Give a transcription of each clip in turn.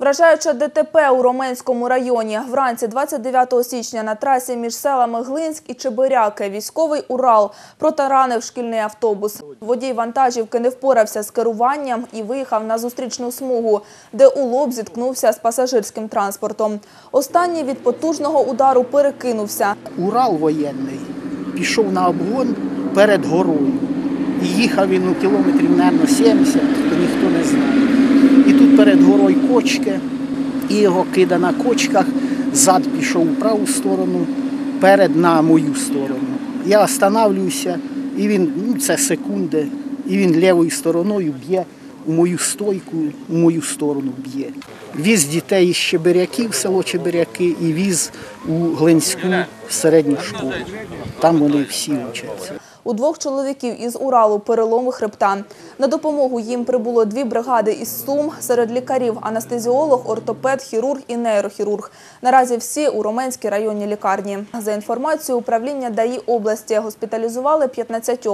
Вражаюче ДТП у Роменському районі. Вранці 29 січня на трасі між селами Глинськ і Чебиряки військовий Урал протаранив шкільний автобус. Водій вантажівки не впорався з керуванням і виїхав на зустрічну смугу, де у лоб зіткнувся з пасажирським транспортом. Останній від потужного удару перекинувся. Урал воєнний пішов на обгон перед горою. І їхав він ну, кілометрів, мабуть, 70, то ніхто не знає. І тут перед горою кочки, і його кида на кочках, зад пішов у праву сторону, перед на мою сторону. Я останавливаюся, і він, ну це секунди, і він лівою стороною б'є у мою стойку, у мою сторону б'є. Віз дітей із Чебиряків, село Чебиряки, і віз у Глинську середню школу. Там вони всі вчаться. У двох чоловіків із Уралу переломи хребта. На допомогу їм прибуло дві бригади із Сум. Серед лікарів – анестезіолог, ортопед, хірург і нейрохірург. Наразі всі у Роменській районній лікарні. За інформацією управління ДАІ області, госпіталізували 15.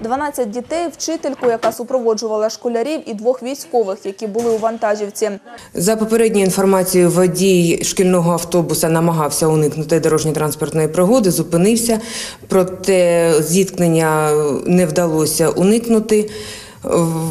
12 дітей, вчительку, яка супроводжувала школярів, і двох військових, які були у вантажівці. За попередньою інформацією, водій шкільного автобуса намагався уникнути дорожньо-транспортної пригоди, зупинився, проте зіткнення не вдалося уникнути.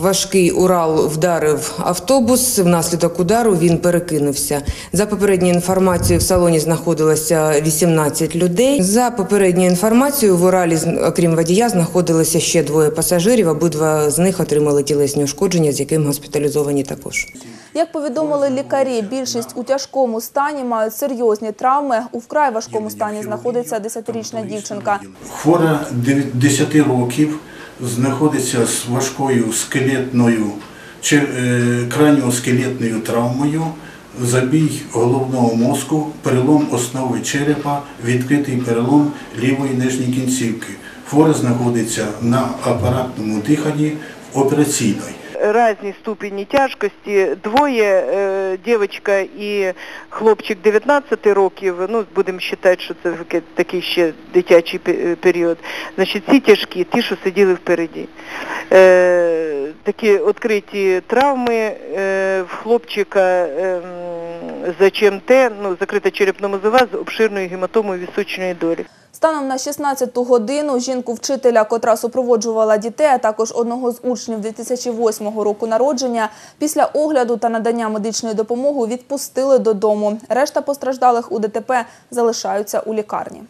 Важкий Урал вдарив автобус. Внаслідок удару він перекинувся. За попередньою інформацією, в салоні знаходилося 18 людей. За попередньою інформацією, в Уралі, окрім водія, знаходилося ще двоє пасажирів. Обидва з них отримали тілесні ушкодження, з якими госпіталізовані також. Як повідомили лікарі, більшість у тяжкому стані мають серйозні травми. У вкрай важкому стані знаходиться 10-річна дівчинка. Хвора 10 років знаходиться з важкою скелетною чи е, краніоскелетною травмою, забій головного мозку, перелом основи черепа, відкритий перелом лівої нижньої кінцівки. Хвора знаходиться на апаратному диханні в операційній. Разні ступені тяжкості. Двоє, е, дівчинка і хлопчик 19 років, ну будемо вважати, що це такий ще дитячий пе- період. Значить, ці тяжкі, ті, що сиділи впереді. Е, такі відкриті травми в хлопчика за ЧМТ, ну, закрита черепно-мозова з обширною гематомою вісочної долі. Станом на 16-ту годину жінку-вчителя, котра супроводжувала дітей, а також одного з учнів 2008 року народження, після огляду та надання медичної допомоги відпустили додому. Решта постраждалих у ДТП залишаються у лікарні.